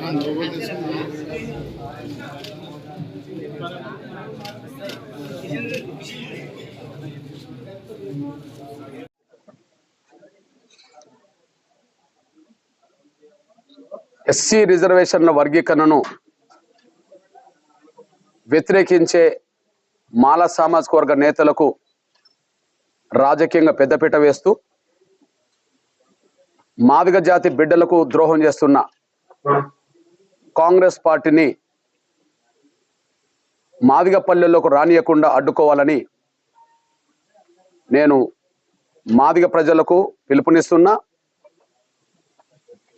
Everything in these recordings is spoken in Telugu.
난 먹어야 됐습니다. ఎస్సీ రిజర్వేషన్ల వర్గీకరణను వ్యతిరేకించే మాల సామాజిక వర్గ నేతలకు రాజకీయంగా పెద్దపీట వేస్తూ మాదిగ జాతి బిడ్డలకు ద్రోహం చేస్తున్న కాంగ్రెస్ పార్టీని మాదిగ పల్లెల్లోకి రానియకుండా అడ్డుకోవాలని నేను మాదిగ ప్రజలకు పిలుపునిస్తున్నా.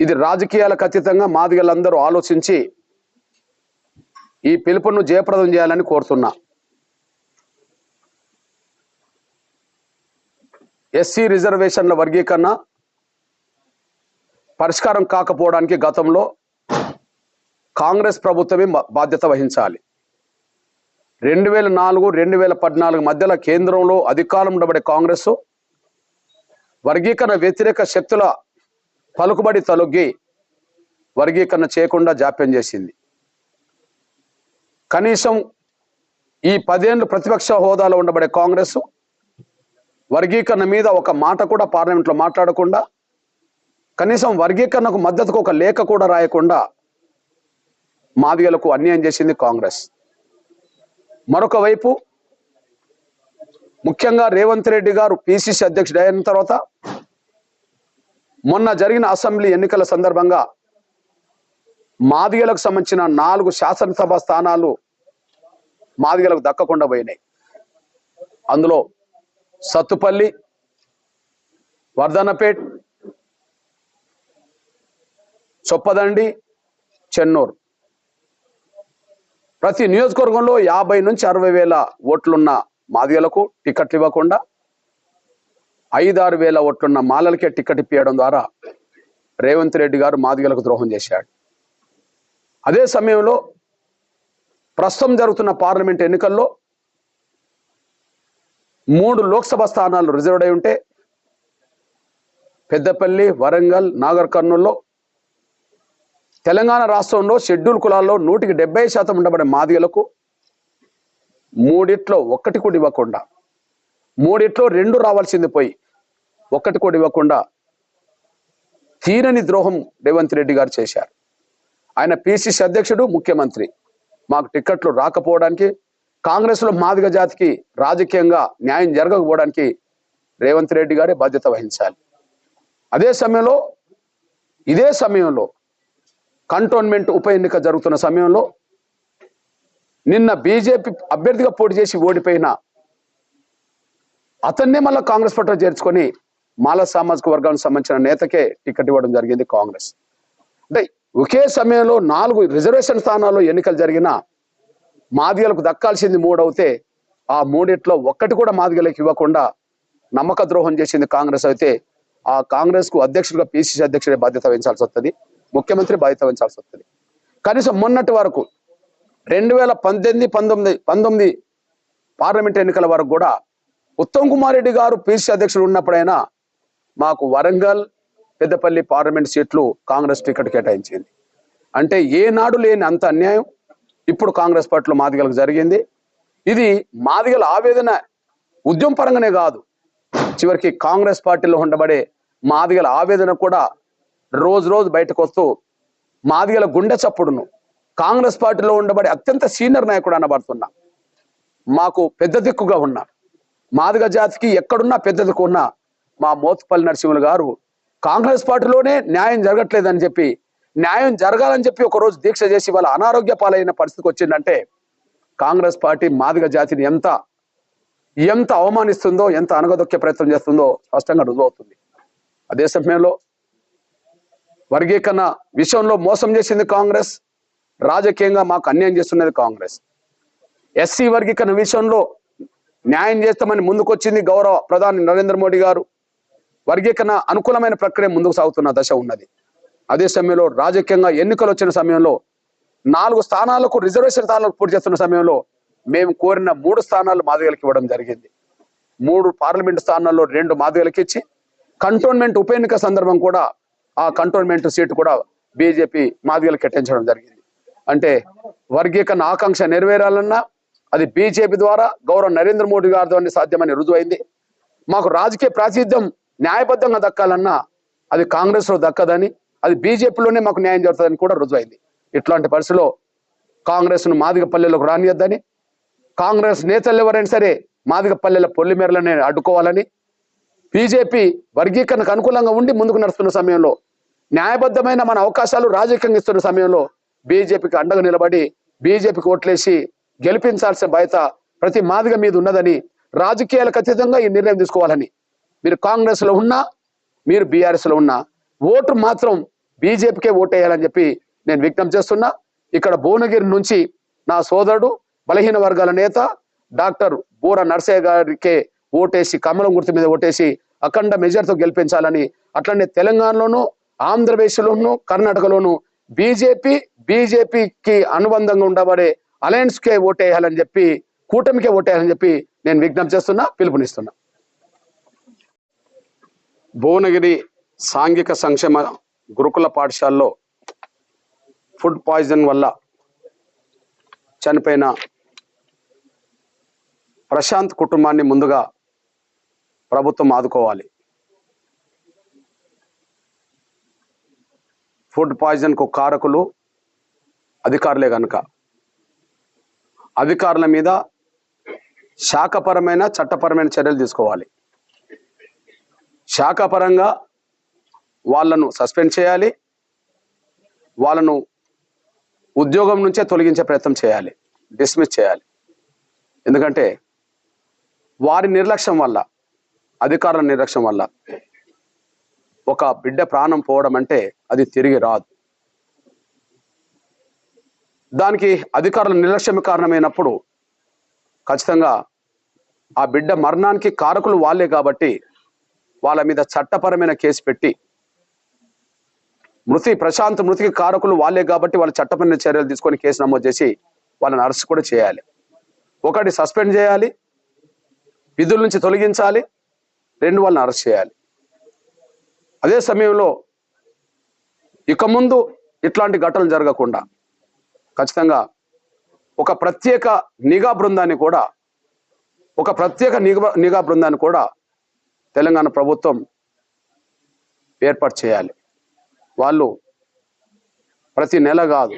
ఇది రాజకీయాలకు అతీతంగా మాదిగలందరూ ఆలోచించి ఈ పిలుపును జయప్రదం చేయాలని కోరుతున్నా. ఎస్సీ రిజర్వేషన్ల వర్గీకరణ పరిష్కారం కాకపోవడానికి గతంలో కాంగ్రెస్ ప్రభుత్వమే బాధ్యత వహించాలి. రెండు వేల నాలుగు రెండు వేల పద్నాలుగు మధ్యలో కేంద్రంలో అధికారం ఉండబడే కాంగ్రెస్ వర్గీకరణ వ్యతిరేక శక్తుల పలుకుబడి తొలగి వర్గీకరణ చేయకుండా జాప్యం చేసింది. కనీసం ఈ పదేళ్ళు ప్రతిపక్ష హోదాలో ఉండబడే కాంగ్రెస్ వర్గీకరణ మీద ఒక మాట కూడా పార్లమెంట్లో మాట్లాడకుండా కనీసం వర్గీకరణకు మద్దతుకు ఒక లేఖ కూడా రాయకుండా మాదిగలకు అన్యాయం చేసింది కాంగ్రెస్. మరొక వైపు ముఖ్యంగా రేవంత్ రెడ్డి గారు పిసిసి అధ్యక్షుడు అయిన తర్వాత మొన్న జరిగిన అసెంబ్లీ ఎన్నికల సందర్భంగా మాదిగలకు సంబంధించిన నాలుగు శాసనసభ స్థానాలు మాదిగలకు దక్కకుండా పోయినాయి. అందులో సత్తుపల్లి వర్ధనపేట్ చొప్పదండి చెన్నూరు. ప్రతి నియోజకవర్గంలో యాభై నుంచి అరవై వేల ఓట్లున్న మాదిగలకు టికెట్లు ఇవ్వకుండా ఐదారు వేల ఓట్లున్న మాలలకే టికెట్ ఇప్పించడం ద్వారా రేవంత్ రెడ్డి గారు మాదిగలకు ద్రోహం చేశాడు. అదే సమయంలో ప్రస్తుతం జరుగుతున్న పార్లమెంట్ ఎన్నికల్లో మూడు లోక్సభ స్థానాలు రిజర్వ్డ్ అయి ఉంటే పెద్దపల్లి వరంగల్ నాగర్ కర్నూల్లో తెలంగాణ రాష్ట్రంలో షెడ్యూల్ కులాల్లో నూటికి డెబ్బై శాతం ఉండబడే మాదిగలకు మూడిట్లో ఒక్కటి కూడా ఇవ్వకుండా మూడిట్లో రెండు రావాల్సింది పోయి. ఒక్కటి కూడా ఇవ్వకుండా తీరని ద్రోహం రేవంత్ రెడ్డి గారు చేశారు. ఆయన పిసిసి అధ్యక్షుడు ముఖ్యమంత్రి. మాకు టిక్కెట్లు రాకపోవడానికి కాంగ్రెస్లో మాదిగ జాతికి రాజకీయంగా న్యాయం జరగకపోవడానికి రేవంత్ రెడ్డి గారే బాధ్యత వహించాలి. అదే సమయంలో ఇదే సమయంలో కంటోన్మెంట్ ఉప ఎన్నిక జరుగుతున్న సమయంలో నిన్న బీజేపీ అభ్యర్థిగా పోటీ చేసి ఓడిపోయిన అతన్నే మళ్ళీ కాంగ్రెస్ పార్టీలో చేర్చుకొని మాల సామాజిక వర్గానికి సంబంధించిన నేతకే టికెట్ ఇవ్వడం జరిగింది కాంగ్రెస్. అంటే ఒకే సమయంలో నాలుగు రిజర్వేషన్ స్థానాల్లో ఎన్నికలు జరిగిన మాదిగలకు దక్కాల్సింది మూడవుతే ఆ మూడిట్లో ఒక్కటి కూడా మాదిగలకు ఇవ్వకుండా నమ్మక ద్రోహం చేసింది కాంగ్రెస్ అయితే ఆ కాంగ్రెస్కు అధ్యక్షుడిగా పిసిసి అధ్యక్షుడే బాధ్యత వహించాల్సి వస్తుంది ముఖ్యమంత్రి బాధ్యత వహించాల్సి వస్తుంది. కనీసం మొన్నటి వరకు రెండు వేల పంతొమ్మిది పంతొమ్మిది పంతొమ్మిది పార్లమెంట్ ఎన్నికల వరకు కూడా ఉత్తమ్ కుమార్ రెడ్డి గారు పిసిసి అధ్యక్షుడు ఉన్నప్పుడైనా మాకు వరంగల్ పెద్దపల్లి పార్లమెంట్ సీట్లు కాంగ్రెస్ టికెట్ కేటాయించింది. అంటే ఏనాడు లేని అంత అన్యాయం ఇప్పుడు కాంగ్రెస్ పార్టీలో మాదిగలకు జరిగింది. ఇది మాదిగల ఆవేదన ఉద్యమ పరంగానే కాదు. చివరికి కాంగ్రెస్ పార్టీలో ఉండబడే మాదిగల ఆవేదన కూడా రోజు రోజు బయటకు వస్తూ మాదిగల గుండె చప్పుడును కాంగ్రెస్ పార్టీలో ఉండబడే అత్యంత సీనియర్ నాయకుడు అనబడుతున్నా. మాకు పెద్ద దిక్కుగా ఉన్నారు. మాదిగ జాతికి ఎక్కడున్నా పెద్ద దిక్కు మా మోత్పల్లి నరసింహులు గారు కాంగ్రెస్ పార్టీలోనే న్యాయం జరగట్లేదని చెప్పి న్యాయం జరగాలని చెప్పి ఒకరోజు దీక్ష చేసి వాళ్ళ అనారోగ్య పాలైన పరిస్థితికి వచ్చిందంటే కాంగ్రెస్ పార్టీ మాదిగ జాతిని ఎంత ఎంత అవమానిస్తుందో ఎంత అనగదొక్కే ప్రయత్నం చేస్తుందో స్పష్టంగా రుజువవుతుంది. అదే సమయంలో వర్గీకరణ విషయంలో మోసం చేసింది కాంగ్రెస్ రాజకీయంగా మాకు అన్యాయం చేస్తున్నది కాంగ్రెస్. ఎస్సీ వర్గీకరణ విషయంలో న్యాయం చేస్తామని ముందుకొచ్చింది గౌరవ ప్రధాని నరేంద్ర మోడీ గారు. వర్గీకరణ అనుకూలమైన ప్రక్రియ ముందుకు సాగుతున్న దశ ఉన్నది. అదే సమయంలో రాజకీయంగా ఎన్నికలు వచ్చిన సమయంలో నాలుగు స్థానాలకు రిజర్వేషన్ స్థానాలకు పూర్తి చేస్తున్న సమయంలో మేము కోరిన మూడు స్థానాలు మాదిగలకి ఇవ్వడం జరిగింది. మూడు పార్లమెంట్ స్థానాల్లో రెండు మాదిగలకి ఇచ్చి కంటోన్మెంట్ ఉప ఎన్నిక సందర్భం కూడా ఆ కంటోన్మెంట్ సీటు కూడా బీజేపీ మాదిగలు కేటాయించడం జరిగింది. అంటే వర్గీకరణ ఆకాంక్ష నెరవేరాలన్నా అది బీజేపీ ద్వారా గౌరవ నరేంద్ర మోడీ గారితో సాధ్యమని రుజువైంది. మాకు రాజకీయ ప్రాతినిధ్యం న్యాయబద్ధంగా దక్కాలన్నా అది కాంగ్రెస్లో దక్కదని అది బీజేపీలోనే మాకు న్యాయం జరుగుతుందని కూడా రుజువైంది. ఇట్లాంటి పరిస్థితిలో కాంగ్రెస్ను మాదిగ పల్లెలకు రానియద్దని కాంగ్రెస్ నేతలు ఎవరైనా సరే మాదిగ పల్లెల పొల్లిమేరలని అడ్డుకోవాలని బీజేపీ వర్గీకరణకు అనుకూలంగా ఉండి ముందుకు నడుస్తున్న సమయంలో న్యాయబద్ధమైన మన అవకాశాలు రాజకీయంగా ఇస్తున్న సమయంలో బీజేపీకి అండగా నిలబడి బీజేపీకి ఓట్లేసి గెలిపించాల్సిన బాధ్యత ప్రతి మాదిగ మీద ఉన్నదని రాజకీయాలకు అతీతంగా ఈ నిర్ణయం తీసుకోవాలని. మీరు కాంగ్రెస్లో ఉన్నా మీరు బీఆర్ఎస్లో ఉన్నా ఓటు మాత్రం బీజేపీకే ఓటేయాలని చెప్పి నేను విజ్ఞప్తి చేస్తున్నా. ఇక్కడ భువనగిరి నుంచి నా సోదరుడు బలహీన వర్గాల నేత డాక్టర్ బూర నర్సయ్య గారికే ఓటేసి కమలం గుర్తు మీద ఓటేసి అఖండ మెజర్తో గెలిపించాలని అట్లనే తెలంగాణలోను ఆంధ్రప్రదేశ్లోను కర్ణాటకలోను బీజేపీ బీజేపీకి అనుబంధంగా ఉండబడే అలయన్స్ కే ఓటేయాలని చెప్పి కూటమికే ఓటేయాలని చెప్పి నేను విజ్ఞప్తి చేస్తున్నా పిలుపునిస్తున్నా. భువనగిరి సాంఘిక సంక్షేమ గురుకుల పాఠశాలలో ఫుడ్ పాయిజన్ వల్ల చనిపోయిన ప్రశాంత్ కుటుంబాన్ని ముందుగా ప్రభుత్వం ఆదుకోవాలి. ఫుడ్ పాయిజన్కు కారకులు అధికారులే కనుక అధికారుల మీద శాఖపరమైన చట్టపరమైన చర్యలు తీసుకోవాలి. శాఖపరంగా వాళ్ళను సస్పెండ్ చేయాలి. వాళ్ళను ఉద్యోగం నుంచే తొలగించే ప్రయత్నం చేయాలి. డిస్మిస్ చేయాలి. ఎందుకంటే వారి నిర్లక్ష్యం వల్ల అధికారుల నిర్లక్ష్యం వల్ల ఒక బిడ్డ ప్రాణం పోవడం అంటే అది తిరిగి రాదు. దానికి అధికారుల నిర్లక్ష్యం కారణమైనప్పుడు ఖచ్చితంగా ఆ బిడ్డ మరణానికి కారకులు వాళ్ళే కాబట్టి వాళ్ళ మీద చట్టపరమైన కేసు పెట్టి మృతి ప్రశాంత్ మృతికి కారకులు వాళ్ళే కాబట్టి వాళ్ళ చట్టపరమైన చర్యలు తీసుకొని కేసు నమోదు చేసి వాళ్ళని అరెస్ట్ కూడా చేయాలి. ఒకటి సస్పెండ్ చేయాలి విధుల నుంచి తొలగించాలి రెండు వాళ్ళని అరెస్ట్ చేయాలి. అదే సమయంలో ఇక ముందు ఇట్లాంటి ఘటనలు జరగకుండా ఖచ్చితంగా ఒక ప్రత్యేక నిఘా బృందాన్ని కూడా ఒక ప్రత్యేక నిఘా నిఘా బృందాన్ని కూడా తెలంగాణ ప్రభుత్వం ఏర్పాటు చేయాలి. వాళ్ళు ప్రతి నెల కాదు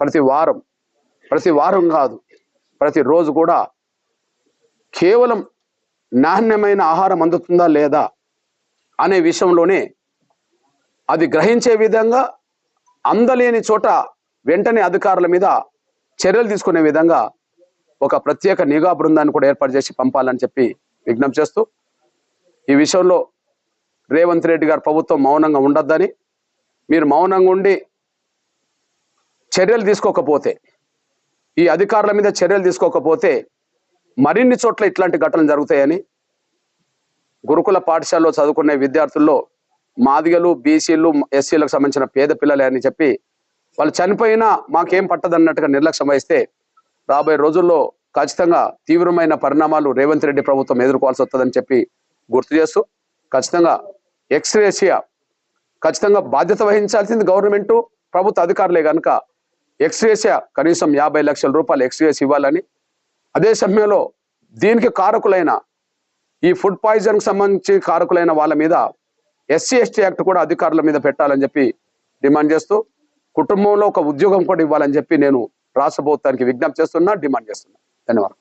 ప్రతి వారం ప్రతి వారం కాదు ప్రతి రోజు కూడా కేవలం నాణ్యమైన ఆహారం అందుతుందా లేదా అనే విషయంలోనే అది గ్రహించే విధంగా అందలేని చోట వెంటనే అధికారుల మీద చర్యలు తీసుకునే విధంగా ఒక ప్రత్యేక నిఘా బృందాన్ని కూడా ఏర్పాటు చేసి పంపాలని చెప్పి విజ్ఞప్తి చేస్తూ ఈ విషయంలో రేవంత్ రెడ్డి గారు ప్రభుత్వం మౌనంగా ఉండొద్దని మీరు మౌనంగా ఉండి చర్యలు తీసుకోకపోతే ఈ అధికారుల మీద చర్యలు తీసుకోకపోతే మరిన్ని చోట్ల ఇట్లాంటి ఘటనలు జరుగుతాయని గురుకుల పాఠశాలలో చదువుకునే విద్యార్థుల్లో మాదిగలు బీసీలు ఎస్సీలకు సంబంధించిన పేద పిల్లలే అని చెప్పి వాళ్ళు చనిపోయినా మాకేం పట్టదన్నట్టుగా నిర్లక్ష్యం వహిస్తే రాబోయే రోజుల్లో ఖచ్చితంగా తీవ్రమైన పరిణామాలు రేవంత్ రెడ్డి ప్రభుత్వం ఎదుర్కోవాల్సి వస్తుందని చెప్పి గుర్తు చేస్తూ ఖచ్చితంగా ఎక్స్రేషియా ఖచ్చితంగా బాధ్యత వహించాల్సింది గవర్నమెంట్ ప్రభుత్వ అధికారులే కనుక ఎక్స్రేషియా కనీసం యాభై లక్షల రూపాయలు ఎక్స్రేస్ ఇవ్వాలని. అదే సమయంలో దీనికి కారకులైన ఈ ఫుడ్ పాయిజన్కి సంబంధించి కారకులైన వాళ్ళ మీద ఎస్సీ ఎస్టీ యాక్ట్ కూడా అధికారుల మీద పెట్టాలని చెప్పి డిమాండ్ చేస్తూ కుటుంబంలో ఒక ఉద్యోగం కూడా ఇవ్వాలని చెప్పి నేను రాష్ట్ర ప్రభుత్వానికి విజ్ఞప్తి చేస్తున్నా డిమాండ్ చేస్తున్నా. ధన్యవాదాలు.